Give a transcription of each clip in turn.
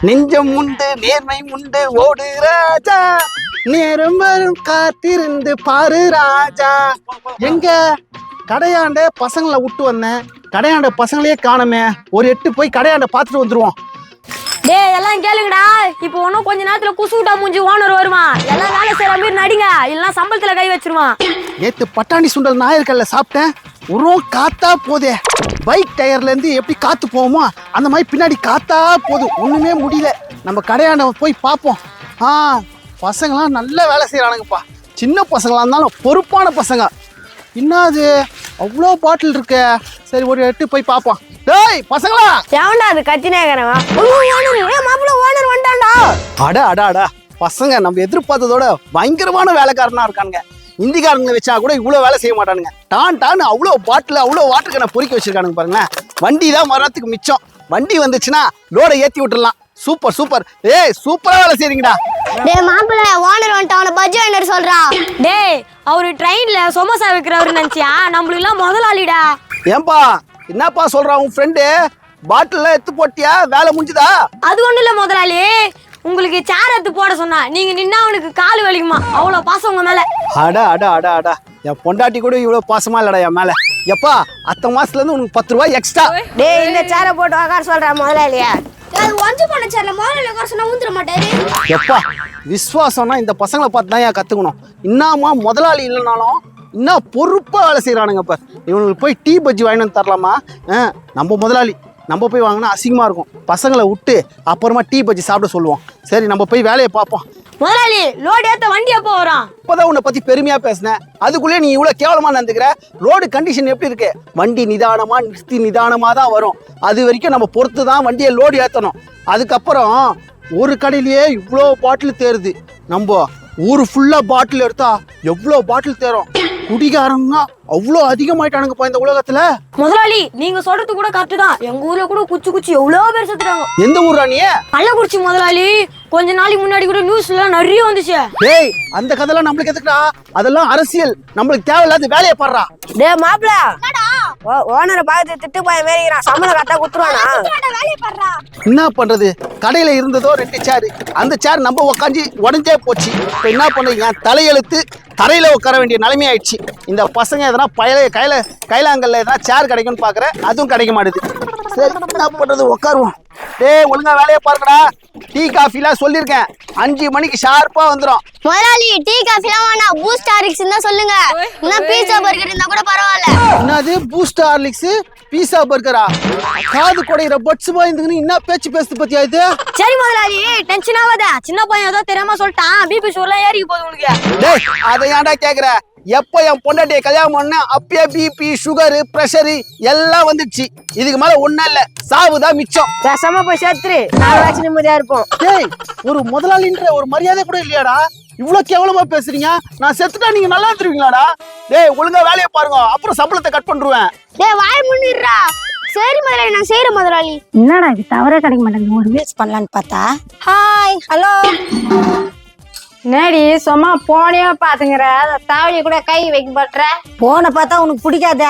நெஞ்சம் உண்டு நேர்மை உண்டு ஓடு ராஜா. நேரம் வரும் காத்திருந்து பாரு ராஜா. எங்க? கடையாண்ட பசங்களை விட்டு வந்தேன். கடையாண்ட பசங்களையே காணமே. ஒரு எட்டு போய் கடையாண்ட பார்த்துட்டு வந்துருவோம். டேய் எல்லாம் கேளுங்கடா. இப்போ ஒன்றும் கொஞ்ச நேரத்துல குசுவிட்டா மூஞ்சி ஓனர் வருமா? எல்லாம் வேலை செய்யற மாதிரி நடிங்க. இல்லைன்னா சம்பளத்துல கை வச்சிருவான். நேத்து பட்டாணி சுண்டல் நாயர்கல்ல சாப்பிட்டேன். உருவம் காத்தா போதே. பைக் டயர்ல இருந்து எப்படி காத்து போவோமோ அந்த மாதிரி பின்னாடி காத்தா போகுது. ஒண்ணுமே முடியல. நம்ம கடையாண்ட போய் பார்ப்போம். ஆ பசங்களாம் நல்ல வேலை செய்யறானுங்கப்பா சின்ன பசங்களா இருந்தாலும் பொறுப்பான பசங்க. என்னது? அவ்வளோ பாட்டில் இருக்கே. சரி ஒரு எட்டு போய் பார்ப்போம். டேய் பசங்களா! எவன்டா அது கத்தினேங்கிறவன் ஓனர் மாப்பிள்ள ஓனர் வந்துட்டான்டா அட அட அட. பசங்க நம்ம எதிர்பார்த்ததோட பயங்கரமான வேலைக்காரனா இருக்கானுங்க. இந்திக்காரங்க வச்சா கூட இவ்வளோ வேலை செய்ய மாட்டானுங்க. டான் டான் அவ்வளோ பாட்டில் அவ்வளோ வாட்டர் கேனை பொறுக்கி வச்சிருக்கானுங்க பாருங்களேன். வண்டி தான் மரத்துக்கு மிச்சம். வண்டி வந்துச்சுன்னா லோடை ஏற்றி விட்டுறலாம். Super super. ஏய் சூப்பராக வேலை செய்றீங்கடா. டேய் மாப்பிள்ள ஓனர் வந்துட்டு அவனை பஜ்ஜி வாங்கிட்டு சொல்றா? டேய் அவரு ட்ரெயின்ல சமோசா விற்கிறவரு நினைச்சியா? நம்மளுக்கு எல்லாம் முதலாளிடா. ஏன்பா என்னப்பா சொல்கிறான் உன் ஃப்ரெண்டு பாட்டிலில் எடுத்து போட்டியா? வேலை முடிஞ்சுதா? அது ஒண்ணும் இல்ல முதலாளி. உங்களுக்கு சேர் எடுத்து போட சொன்னா நீங்க நின்னா அவனுக்கு கால் வலிக்குமா? அவ்வளவு பாசம் உங்க மேல. அட அட அட அட. என் பொண்டாட்டி கூட இவ்வளோ பாசமா இல்லடா என் மேலே. எப்பா அத்த மாசத்துலேருந்து உனக்கு பத்து ரூபாய் எக்ஸ்ட்ரா டேய் இந்த சேரை போட்டு உக்கார சொல்ற முதலாளியா அது ஒஞ்சு போன சேர்ல முதல்ல உட்கார சொன்னா ஊந்துட மாட்டாரு எப்பா விஸ்வாசம்னா இந்த பசங்களை பார்த்து தான் ஏன் கற்றுக்கணும் இன்னாமா முதலாளி இல்லைனாலும் இன்னும் பொறுப்பாக வேலை செய்கிறானுங்க இப்போ இவனுக்கு போய் டீ பஜ்ஜி வாங்கிட்டு வந்து தரலாமா? ஆ நம்ம முதலாளி. நம்ம போய் வாங்கினா அசிங்கமாக இருக்கும். பசங்களை விட்டு அப்புறமா டீ பஜ்ஜி சாப்பிட சொல்லுவோம் சரி நம்ம போய் வேலையை பார்ப்போம். முதலாளி லோடு ஏத்த வண்டி எப்போ வரும் இப்போதான் உன்னை பற்றி பெருமையாக பேசினேன். அதுக்குள்ளே நீ இவ்வளோ கேவலமாக நடந்துக்கிற? ரோடு கண்டிஷன் எப்படி இருக்கு? வண்டி நிதானமாக நிறுத்தி நிதானமாக தான் வரும். அது வரைக்கும் நம்ம பொறுத்து தான் வண்டியை லோடு ஏற்றணும் அதுக்கப்புறம் ஒரு கடையிலேயே இவ்வளோ பாட்டில் தேருது. நம்ம ஊர் ஃபுல்லாக பாட்டில் எடுத்தா எவ்வளோ பாட்டில் தேரும்? குடிகாரன்னா அவ்வளோ அதிகமாயிட்டானுங்கப்பா இந்த உலகத்தில். முதலாளி நீங்க சொல்றது கூட கரெக்ட் தான். எங்க ஊர்ல கூட குச்சி குச்சி எவ்வளவு பேர் செத்துட்டாங்க. எந்த ஊரா நீ? கள்ளக்குறிச்சி முதலாளி கொஞ்ச நாளைக்கு முன்னாடி கூட நியூஸ்ல நிறைய வந்துச்சு. டேய் அந்த கதைலாம் நம்மளுக்கு எதுக்குடா? அதெல்லாம் அரசியல். நம்மளுக்கு தேவையில்லாத வேலையை பாடுறா. டே மாப்பிள. ஓனரை பார்த்து திட்டு போய் மேரிக்கிறான் சம்பளம் கரெக்டா குத்துருவானா என்ன பண்றது? கடையில இருந்ததோ ரெண்டு சேர் அந்த சேர் நம்ம உக்காந்து உடஞ்சே போச்சு. இப்போ என்ன பண்றது என் தலையெழுத்து தரையில உட்கார வேண்டிய நிலைமை ஆயிடுச்சு இந்த பசங்க எதனா பழைய கையில கைலாங்கல்ல எதனா சேர் கிடைக்கும்னு பாக்குறேன் அதுவும் கிடைக்க மாட்டுது. சரி என்ன பண்றது உட்காருவோம். டேய் ஒழுங்கா வேலையை பாருங்கடா. டீ காஃபிலாம் சொல்லியிருக்கேன். அஞ்சு மணிக்கு ஷார்ப்பா வந்துடும் முதலாளி டீ காஃபிலாம் வேணாம் பூஸ்ட் ஹார்லிக்ஸ் இருந்தா சொல்லுங்க. இன்னும் பீட்சா பர்கர் இருந்தா கூட பரவாயில்ல. என்னது பூஸ்ட் ஹார்லிக்ஸ் பீஸா பர்கரா? காது குடையிற பட்ஸ் பாய்ந்துக்குன்னு என்ன பேச்சு பேசுது பத்தியா இது? சரி முதலாளி டென்ஷன் ஆகாத சின்ன பையன் ஏதோ தெரியாம சொல்லிட்டான். பிபி சுகர்லாம் ஏறி போகுது உனக்கு. டேய் அதை ஏன்டா கேக்குற? எப்போ என் பொண்டாட்டியை கல்யாணம் பண்ண அப்பயே பிபி சுகரு ப்ரெஷரு எல்லாம் வந்துடுச்சு. இதுக்கு மேல ஒண்ணும் இல்ல. சாவுதான் மிச்சம். பேசாம போய் சேர்த்துரு. நாங்களாச்சும் நிம்மதியா இருப்போம். டேய் ஒரு முதலாளின்ற ஒரு மரியாதை கூட இல்லையாடா? இவ்வளவு கேவலமா பேசுறீங்க. நான் செத்துட்டா நீங்க நல்லா இருந்துருவீங்களாடா? டேய் ஒழுங்கா வேலையை பாருங்க. அப்புறம் சம்பளத்தை கட் பண்ணிடுவேன் டேய் வாய் முன்னிடுறா. சரி முதலாளி நான் செய்யறேன் முதலாளி. என்னடா இது? தவறே கிடைக்க மாட்டேங்குது. ஒரு வேஸ்ட் பண்ணலான்னு பார்த்தா? ஹாய் ஹலோ என்னடி சும்மா போனே பாத்துங்கிற தாவலிய கூட கை வைக்க பண்ற போனை பார்த்தா உனக்கு பிடிக்காத?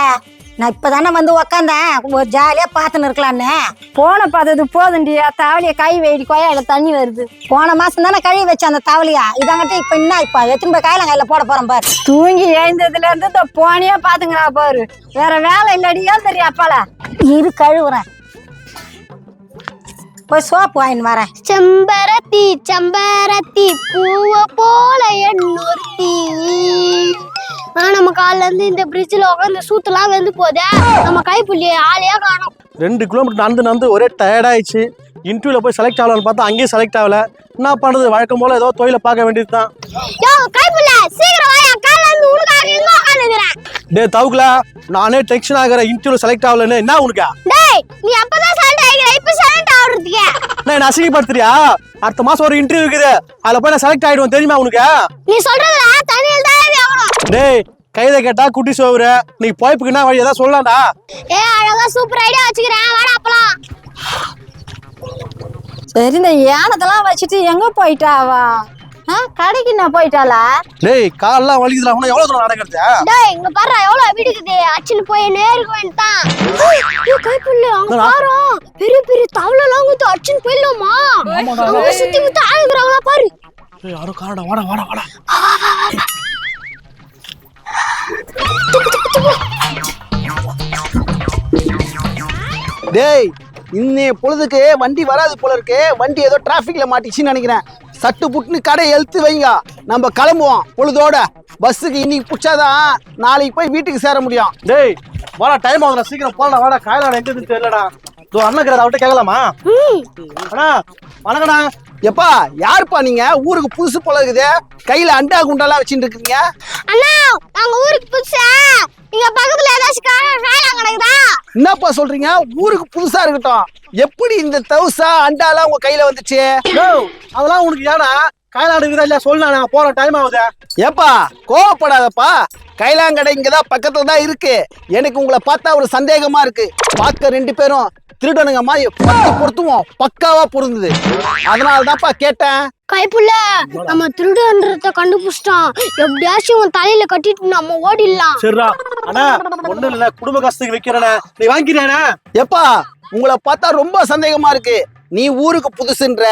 நான் இப்பதானே வந்து உக்காந்தேன். ஒரு ஜாலியா பார்த்துன்னு இருக்கலான்னு போனை பார்த்தது போதுண்டி தாவலிய கை வைடி கொயாயில தண்ணி வருது. போன மாசம் தானே கழுவி வச்சேன் அந்த தவளையா? இதாங்கிட்ட இப்ப என்ன இப்ப? எத்தனை போய் கையில போட போறேன் பாரு. தூங்கி எழுந்ததுல இருந்து இந்த போனே பாத்துங்கிறா பாரு. வேற வேலை இல்லடி தெரியும் அப்பால? இரு கழுவுறேன். போய் சோப்பு வாங்கின்னு வரேன். செம்பரத்தி செம்பரத்தி பூவ போல எண்ணொருத்தி ஆனா நம்ம கால்ல இருந்து இந்த பிரிட்ஜ்ல உட்காந்து சூத்துலாம் வந்து போதே நம்ம கைப்புள்ளி ஆளையா காணோம். ரெண்டு கிலோமீட்டர் நடந்து நடந்து ஒரே டயர்டாயிடுச்சு இன்டர்வியூல போய் செலக்ட் ஆகலாம்னு பார்த்தா அங்கேயும் செலக்ட் ஆகல. என்ன பண்றது வழக்கம் போல ஏதோ தொழிலை பார்க்க வேண்டியது தான் யோ கைப்புள்ள சீக்கிரம் வாயா கால்ல இருந்து உனக்காக எங்க உட்காந்துக்கிறேன் டே தவுக்கல நானே டென்ஷன் ஆகிற இன்டர்வியூ செலக்ட் ஆகலன்னு. என்ன உனக்கா? டேய் நீ அப்பதான் சைலண்ட் ஆகிற இப்ப சைலண்ட் நான் என்ன அசிங்கப்படுத்துறியா? அடுத்த மாசம் ஒரு இன்டர்வியூ இருக்குது. அதுல போய் நான் செலக்ட் ஆயிடுவேன் தெரியுமா உனக்கு? நீ சொல்றதுல தண்ணியில் தான் டேய் கைதை கேட்டா குட்டி சோவுற நீ போய்ப்புக்கு என்ன வழி? ஏதாவது சொல்லலாம்டா. ஏ அழகா சூப்பர் ஐடியா வச்சுக்கிறேன். வாடா அப்பலாம். சரி இந்த யானத்தெல்லாம் வச்சுட்டு எங்க போயிட்டா அவ ஆ, கடைக்கு நான் போயிட்டாளா? டேய் கால்லாம் வலிக்குதுடா. உனக்கு எவ்வளவு தூரம் நடக்கிறது? டேய் இங்க பாரு எவ்வளவு வீடுக்குது அச்சுன்னு போய் நேருக்கு வேண்டாம் அங்க பாரு. பெரிய பெரிய தவளை எல்லாம் வந்து அச்சுன்னு போயிடலாமா? அங்க சுத்தி முத்தி ஆளுங்கிறாங்களா பாரு. டேய் யாரோ காரடா வாடா வாடா வாடா. டேய் இன்னைய பொழுதுக்கு வண்டி வராது போல இருக்கு. வண்டி ஏதோ டிராஃபிக்ல மாட்டிச்சுன்னு நினைக்கிறேன். சட்டு புட்டுன்னு கடை எழுத்து வைங்க. நம்ம கிளம்புவோம் பொழுதோட. பஸ்ஸுக்கு இன்னைக்கு பிடிச்சாதான் நாளைக்கு போய் வீட்டுக்கு சேர முடியும். டேய் வாடா டைம் ஆகுதுடா. சீக்கிரம் போடா வாடா காயலாடா எங்க தெரியலடா. இதோ அண்ணன் இருக்கிற அவர்கிட்ட கேட்கலாமா? அண்ணா வணக்கண்ணா எப்பா யாருப்பா நீங்க? ஊருக்கு புதுசு போல இருக்குது. கையில அண்டா குண்டாலாம் வச்சுட்டு இருக்கீங்க? அண்ணா நாங்க ஊருக்கு புதுசா. இங்க பக்கத்துல ஏதாச்சும் கிடக்குதா என்னப்பா சொல்றீங்க? ஊருக்கு புதுசா இருக்கட்டும். எப்படி இந்த தவுசா அண்டாலாம் உங்க கையில வந்துச்சு? அதெல்லாம் உனக்கு ஏடா காயலாடு இருக்குதா இல்லையா? சொல்லு நான் போற டைம் ஆகுது. ஏப்பா கோவப்படாதப்பா. கைலாங்கடை இங்கதான் பக்கத்துல தான் இருக்கு. எனக்கு உங்களை பார்த்தா ஒரு சந்தேகமா இருக்கு. பார்க்க ரெண்டு பேரும் திருடனுங்க மாதிரி பத்து பொருத்துவோம் பக்காவா பொருந்தது. அதனால தான்ப்பா கேட்டேன். கைப்புள்ள நம்ம திருடன்றத கண்டுபிடிச்சிட்டான். எப்படியாச்சும் உன் தலையில கட்டிட்டு நம்ம ஓடிடலாம். சரிடா. அண்ணா ஒண்ணு இல்ல குடும்ப கஷ்டத்துக்கு வைக்கிறேண்ணே. நீ வாங்கிக்கிறேண்ணே எப்பா உங்களை பார்த்தா ரொம்ப சந்தேகமா இருக்கு. நீ ஊருக்கு புதுசுன்ற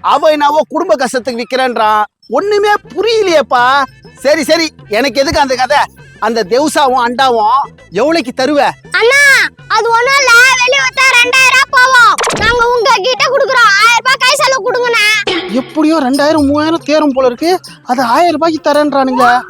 அவ என்னவோ குடும்ப கஷ்டத்துக்கு விக்கிறேன்றான். ஒண்ணுமே புரியலையேப்பா. சரி சரி. எனக்கு எதுக்கு அந்த கதை? அந்த தெவுசாவும் அண்டாவும் எவ்வளவுக்கு தருவ? அண்ணா அது ஒண்ணும் இல்ல வெளிய வந்தா ரெண்டாயிரம் ரூபாய் போவோம். நாங்க உங்க கிட்ட குடுக்குறோம். ஆயிரம் ரூபாய் கை செலவு கொடுங்கண்ணா. எப்படியோ ரெண்டாயிரம் மூவாயிரம் தேரும் போல இருக்கு. அது ஆயிரம் ரூபாய்க்கு தரேன்றானுங்க.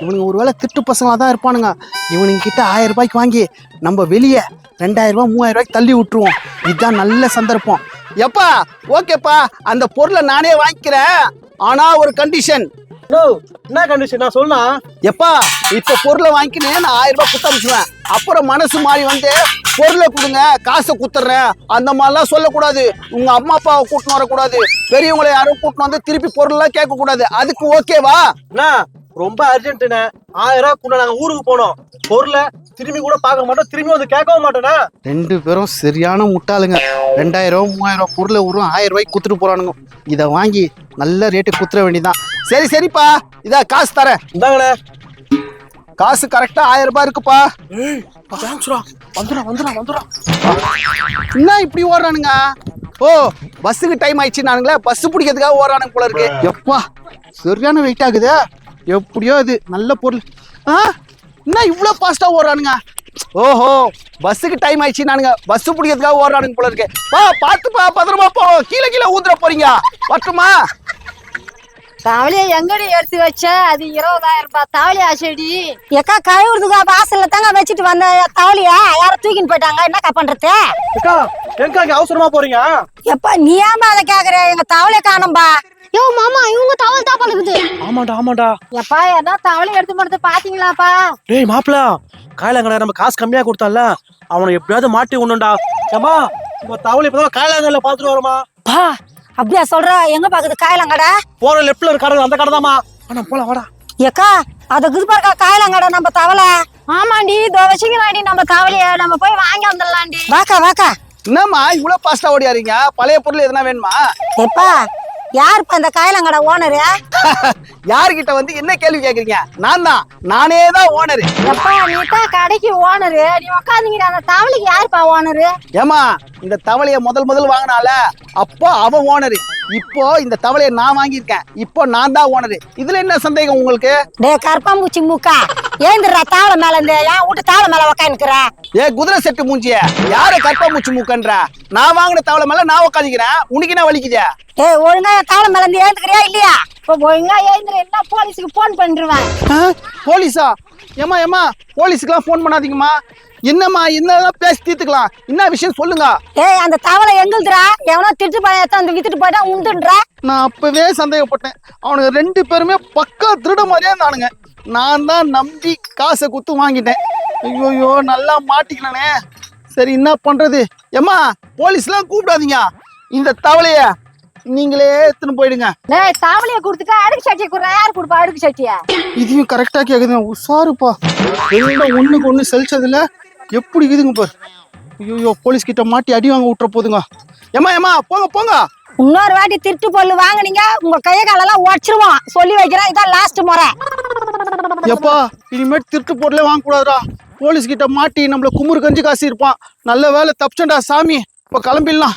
இவனுங்க ஒருவேளை திட்டு பசங்களா தான் இருப்பானுங்க. இவனுங்க கிட்ட ஆயிரம் ரூபாய்க்கு வாங்கி நம்ம வெளியே ரெண்டாயிரம் ரூபாய் மூவாயிரம் ரூபாய்க்கு தள்ளி விட்டுருவோம். இதுதான் நல்ல சந்தர்ப்பம். எப்பா ஓகேப்பா. அந்த பொருளை நானே வாங்கிக்கிறேன். ஆனா ஒரு கண்டிஷன் நோ என்ன கண்டிஷன் நான் சொன்னா எப்பா இப்ப பொருளை வாங்கிக்கினேன் நான் ஆயிரம் ரூபாய் குத்தமிச்சுவேன் அப்புறம் மனசு மாறி வந்து பொருளை கொடுங்க காசை குத்துறேன் அந்த மாதிரிலாம் சொல்லக்கூடாது. உங்க அம்மா அப்பாவை கூட்டின்னு வரக்கூடாது. பெரியவங்களை யாரும் கூட்டின்னு வந்து திருப்பி பொருள்லாம் கேட்க கூடாது அதுக்கு ஓகேவா அண்ணா ரொம்ப அர்ஜென்ட்டுண்ணே ஆயிரம் ரூபாய் கூட நாங்க ஊருக்கு போனோம். பொருளை திரும்பி கூட பார்க்க மாட்டோம். திரும்பி வந்து கேட்கவும் மாட்டேண்ணா ரெண்டு பேரும் சரியான முட்டாளுங்க. ரெண்டாயிரம் மூவாயிரம் பொருளை ஒரு ஆயிரம் ரூபாய்க்கு குத்துட்டு போறானுங்க. இதை வாங்கி நல்ல ரேட்டு குத்துற வேண்டியதான் சரி சரிப்பா. இதா காசு தரேன். இந்தாங்கண்ணே. காசு கரெக்டா ஆயிரம் ரூபாய் இருக்குப்பா. வந்துடா வந்துடா வந்துடா என்ன இப்படி ஓடுறானுங்க? ஓ பஸ்ஸுக்கு டைம் ஆயிடுச்சு நானுங்களே பஸ் பிடிக்கிறதுக்காக ஓடுறானுங்க போல இருக்கு. எப்பா சரியான வெயிட் ஆகுது. எப்படியோ இது நல்ல பொருள். ஆ? என்ன இவ்வளோ ஃபாஸ்ட்டாக ஓடுறானுங்க? ஓஹோ பஸ்ஸுக்கு டைம் ஆயிடுச்சு நானுங்க பஸ் பிடிக்கிறதுக்காக ஓடுறானுங்க போல இருக்கு. பா பார்த்துப்பா பத்திரமா போ. கீழே கீழே ஊத்துற போறீங்க. வரட்டுமா? தவளையை எங்கடி எடுத்து வச்ச? அது இருபதாயிரம் ரூபாய். தவளையா செடி? எக்கா கழுவுறதுக்கு வாசல்ல தாங்க வச்சுட்டு வந்த தவளைய யார தூக்கின்னு போயிட்டாங்க. என்னக்கா பண்றது? அக்கா எங்க இங்க அவசரமா போறீங்க? எப்பா நீ ஏமா அதை கேக்குற? எங்க தவளைய காணும்பா. யோ மாமா இவங்க தவள் தான் பழகுது ஆமாண்டா ஆமாண்டா. எப்பா என்ன தவளை எடுத்து போனது பாத்தீங்களாப்பா? டேய் மாப்பிள காயலாங்கடா நம்ம காசு கம்மியா கொடுத்தால அவனை எப்படியாவது மாட்டி ஒண்ணுண்டா ஏமா உங்க தவளை இப்பதான் காயலாங்கல்ல பாத்துட்டு வரோமா பா அப்படியா சொல்ற? எங்க பாக்குது? காயலாங்கடா? போற லெஃப்ட்ல ஒரு கடை அந்த கடை தாமா ஆனா போலாம் வாடா. எக்கா அதுக்கு பாருக்கா காயலாங்கடா நம்ம தவளை. ஆமாண்டி இதோ வச்சுக்கிறாண்டி நம்ம தவளைய. நம்ம போய் வாங்கி வந்துடலாண்டி. வாக்கா வாக்கா. என்னம்மா இவ்வளோ ஃபாஸ்டா ஓடியாரீங்க பழைய பொருள் எதுனா வேணுமா? எப்பா யாருப்பா இந்த காயலாங்கடா ஓனரு யாருக்கிட்ட வந்து என்ன கேள்வி கேக்குறீங்க? நான் தான். நானே தான் ஓனரு எப்பா நீ தான் கடைக்கு ஓனரு நீ உக்காந்தீங்க அந்த தவளைக்கு யாருப்பா ஓனரு ஏமா இந்த தவளைய முதல் முதல் வாங்கினால அப்போ அவ ஓனரு இப்போ இந்த தவளைய நான் வாங்கியிருக்கேன். இப்போ நான் தான் ஓனரு இதுல என்ன சந்தேகம் உங்களுக்கு? டே கருப்பாம்பூச்சி மூக்கா. ஏந்திரா தாவளை மேல இருந்து? ஏன் வீட்டு தாவளை மேல உக்காந்துக்கிற? ஏ குதிரை செட்டு மூஞ்சிய. யார கற்பாமூச்சி மூக்கன்ற? நான் வாங்கின தவளை மேல நான் உட்காந்துக்கிறேன் உனக்கு என்ன வலிக்குதே? ஏய் ஒழுங்கா தாவளை மேல இருந்து ஏந்துக்கிறியா இல்லையா? இப்போ ஒழுங்கா எழுந்துரு என்ன போலீஸுக்கு போன் பண்ணிருவேன் ஆ? போலீஸா? ஏமா ஏமா போலீஸுக்கெல்லாம் ஃபோன் பண்ணாதீங்கம்மா. என்னம்மா என்னதான் பேசி தீர்த்துக்கலாம்? என்ன விஷயம் சொல்லுங்க. ஏய் அந்த தவளை எங்களுதுடா எவனோ திருட்டு பழைய அந்த வித்துட்டு போயிட்டா உண்டுன்றா? நான் அப்பவே சந்தேகப்பட்டேன். அவனுங்க ரெண்டு பேருமே பக்கா திருட மாதிரியே இருந்தானுங்க. நான் தான் நம்பி காசை குத்து வாங்கிட்டேன். ஐயோயோ நல்லா மாட்டிக்கலானே. சரி என்ன பண்றது? ஏம்மா போலீஸ்லாம் கூப்பிடாதீங்க. இந்த தவளைய நீங்களே எடுத்துன்னு போயிடுங்க. டேய் தவளைய கொடுத்துட்டா அடுக்கு சட்டியை கொடுறா. யார் கொடுப்பா அடுக்கு சட்டியை? இதையும் கரெக்டா கேக்குதுங்க. உஷாருப்பா எல்லாம் ஒண்ணுக்கு ஒண்ணு செலுச்சதுல எப்படி இருக்குதுங்க பாரு. ஐயோ போலீஸ் கிட்ட மாட்டி அடி வாங்க விட்டுற போதுங்க. ஏமா ஏமா போங்க போங்க. இன்னொரு வாட்டி திருட்டு பொருள் வாங்குனீங்க உங்க கைய காலெல்லாம் உடச்சிருவோம். சொல்லி வைக்கிறேன் இதான் லாஸ்ட் முறை. எப்பா இனிமேல் திருட்டு பொருளே வாங்கக்கூடாதுடா. போலீஸ் கிட்ட மாட்டி நம்மள குமுறு கஞ்சி காசு இருப்பான் நல்ல வேலை தப்பிச்சண்டா சாமி. இப்போ கிளம்பிடலாம்.